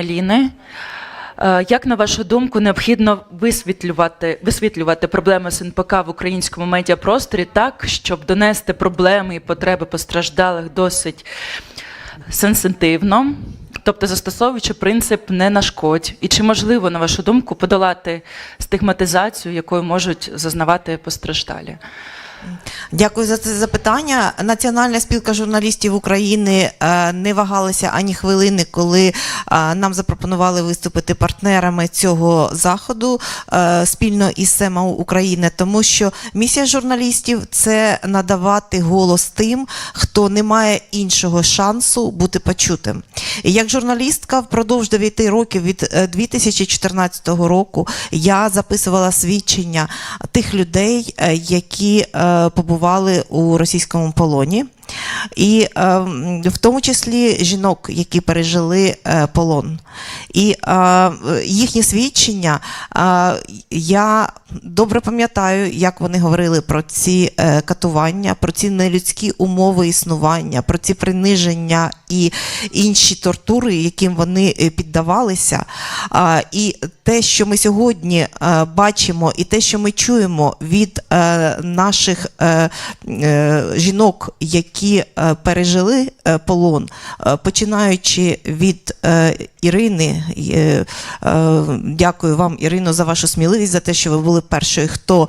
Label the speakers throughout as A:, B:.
A: Аліни. Е, Як на вашу думку, необхідно висвітлювати, висвітлювати проблеми СНПК в українському медіапросторі так, щоб донести проблеми і потреби постраждалих досить сенситивно, тобто застосовуючи принцип не нашкодь? І чи можливо, на вашу думку, подолати стигматизацію, якою можуть зазнавати постраждалі?
B: Дякую за це запитання. Національна спілка журналістів України е, не вагалася ані хвилини, коли нам запропонували виступити партнерами цього заходу е, спільно із СЕМА України, тому що місія журналістів це надавати голос тим, хто не має іншого шансу бути почутим. Як журналістка впродовж 9 років від е, 2014 року я записувала свідчення тих людей, е, які е, побували у російському полоні. І е, в тому числі жінок, які пережили е, полон. І е, їхні свідчення е, я добре пам'ятаю, як вони говорили про ці е, катування, про ці нелюдські умови існування, про ці приниження і інші тортури, яким вони е, піддавалися. І те, що ми сьогодні е, бачимо, і те, що ми чуємо від е, наших жінок, які пережили полон, починаючи від Ірини, дякую вам, Ірино, за вашу сміливість, за те, що ви були першою, хто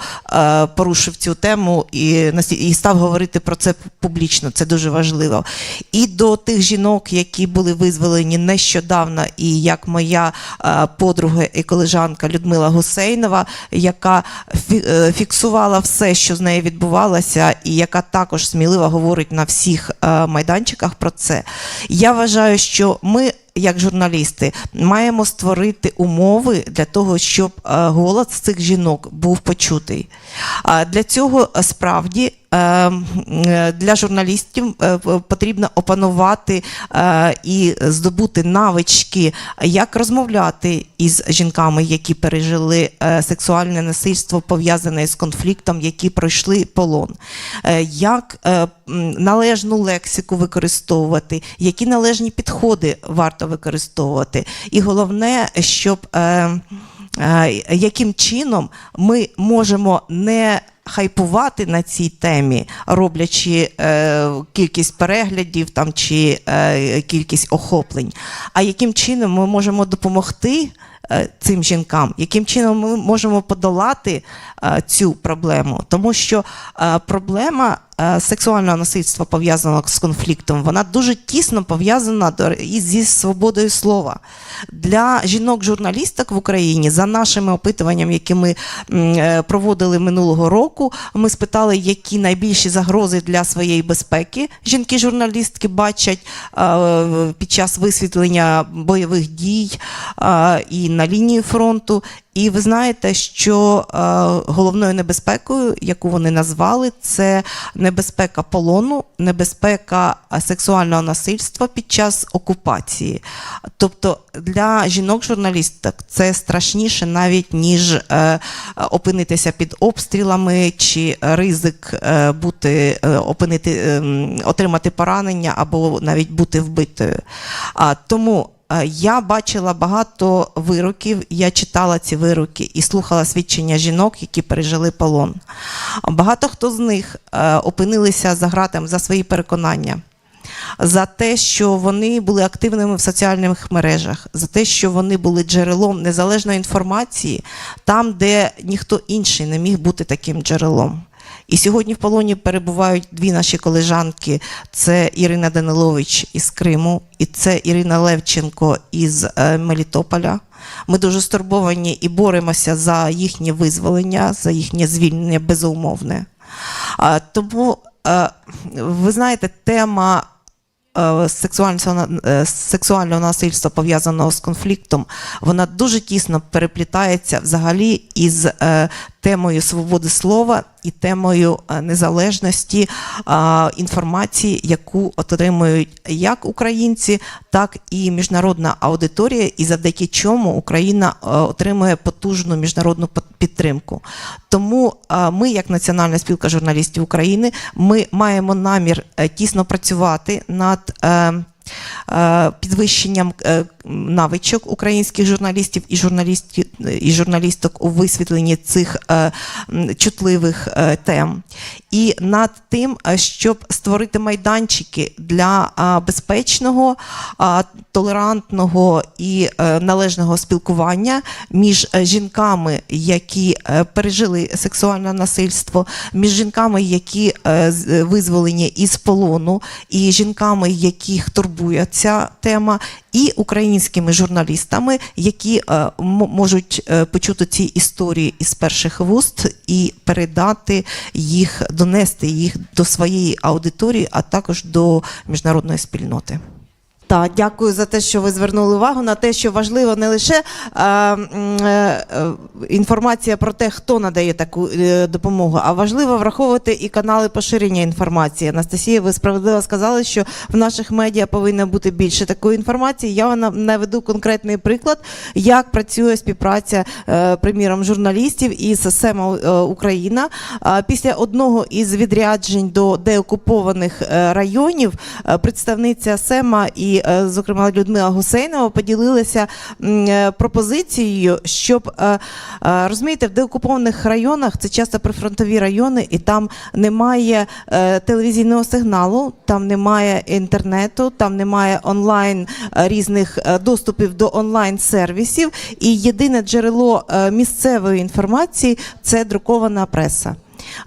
B: порушив цю тему і став говорити про це публічно. Це дуже важливо. І до тих жінок, які були визволені нещодавно, і як моя е, подруга і колежанка Людмила Гусейнова, яка е, фіксувала все, що з нею відбувалося, і яка також сміливо говорить на всіх е, майданчиках про це. Я вважаю, що ми. Як журналісти маємо створити умови для того, щоб е, голос цих жінок був почутий. Для цього е, справді е, для журналістів потрібно опанувати і здобути навички, як розмовляти із жінками, які пережили сексуальне насильство, пов'язане з конфліктом, які пройшли полон, як належну лексику використовувати, які належні підходи варто використовувати. І головне, щоб е, е, яким чином ми можемо не хайпувати на цій темі, роблячи е, кількість переглядів там, чи е, кількість охоплень, а яким чином ми можемо допомогти цим жінкам, яким чином ми можемо подолати е, цю проблему, тому що е, проблема е, сексуального насильства пов'язаного з конфліктом, вона дуже тісно пов'язана зі свободою слова. Для жінок-журналісток в Україні, за нашими опитуваннями, які ми е, проводили минулого року, ми спитали, які найбільші загрози для своєї безпеки жінки-журналістки бачать е, під час висвітлення бойових дій е, і на лінії фронту. І ви знаєте, що е, головною небезпекою, яку вони назвали, це небезпека полону, небезпека сексуального насильства під час окупації. Тобто для жінок-журналісток це страшніше навіть ніж е, опинитися під обстрілами чи ризик е, бути е, опинити, е, отримати поранення або навіть бути вбитою. А тому. Е, Я бачила багато вироків, я читала ці вироки і слухала свідчення жінок, які пережили полон. Багато хто з них е, опинилися за ґратами за свої переконання. За те, що вони були активними в соціальних мережах, за те, що вони були джерелом незалежної інформації там, де ніхто інший не міг бути таким джерелом. І сьогодні в полоні перебувають дві наші колежанки: це Ірина Данилович із Криму, і це Ірина Левченко із е, Мелітополя. Ми дуже стурбовані і боремося за їхнє визволення, за їхнє звільнення безумовне. Тому, е, ви знаєте, тема е, сексуального, насильства пов'язаного з конфліктом, вона дуже тісно переплітається взагалі із темою свободи слова і темою е, незалежності е, інформації, яку отримують як українці, так і міжнародна аудиторія, і завдяки чому Україна е, отримує потужну міжнародну підтримку. Тому ми, як Національна спілка журналістів України, ми маємо намір тісно працювати над. Підвищенням навичок українських журналістів і журналістів і журналісток у висвітленні цих е, чутливих е, тем, і над тим, е, щоб створити майданчики для безпечного, толерантного і належного спілкування між жінками, які пережили сексуальне насильство, між жінками, які визволені із полону, і жінками, яких турбує ця тема, і українськими журналістами, які е, можуть е, почути ці історії із перших вуст і передати їх, донести їх до своєї аудиторії, а також до міжнародної спільноти. Так, дякую за те, що ви звернули увагу на те, що важливо не лише е, е, е, інформація про те, хто надає таку е, допомогу, а важливо враховувати і канали поширення інформації. Анастасія, ви справедливо сказали, що в наших медіа повинно бути більше такої інформації. Я наведу конкретний приклад, як працює співпраця, е, приміром, журналістів із СЕМА е, Україна. А Після одного із відряджень до деокупованих е, районів е, представниця СЕМА і, е, зокрема, Людмила Гусейнова поділилася е, пропозицією, щоб е, розумієте, в деокупованих районах це часто прифронтові райони, і там немає телевізійного сигналу, там немає інтернету, там немає онлайн різних доступів до онлайн сервісів. І єдине джерело місцевої інформації це друкована преса.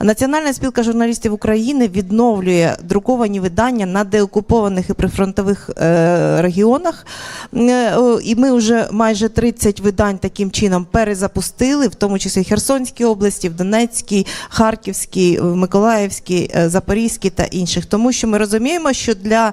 B: Національна спілка журналістів України відновлює друковані видання на деокупованих і прифронтових е, регіонах. Е, і ми вже майже 30 видань таким чином перезапустили, в тому числі Херсонській області, в Донецькій, Харківській, Миколаївській, е, Запорізькій та інших. Тому що ми розуміємо, що для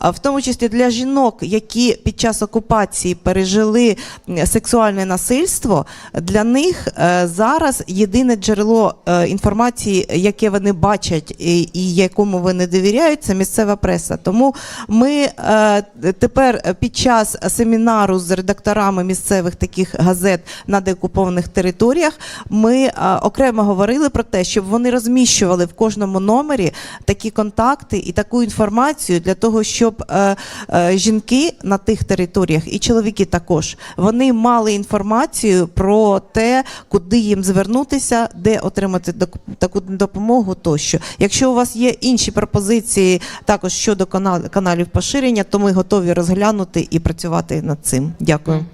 B: в тому числі для жінок, які під час окупації пережили сексуальне насильство, для них зараз єдине джерело е, інформації, яке вони бачать і, і якому вони довіряють, це місцева преса. Тому ми е, тепер під час семінару з редакторами місцевих таких газет на деокупованих територіях ми е, окремо говорили про те, щоб вони розміщували в кожному номері такі контакти і таку інформацію для того, щоб е, е, жінки на тих територіях і чоловіки також вони мали інформацію про те, куди їм звернутися, де отримати док- таку допомогу тощо. Якщо у вас є інші пропозиції також щодо канал- каналів поширення, то ми готові розглянути і працювати над цим. Дякую.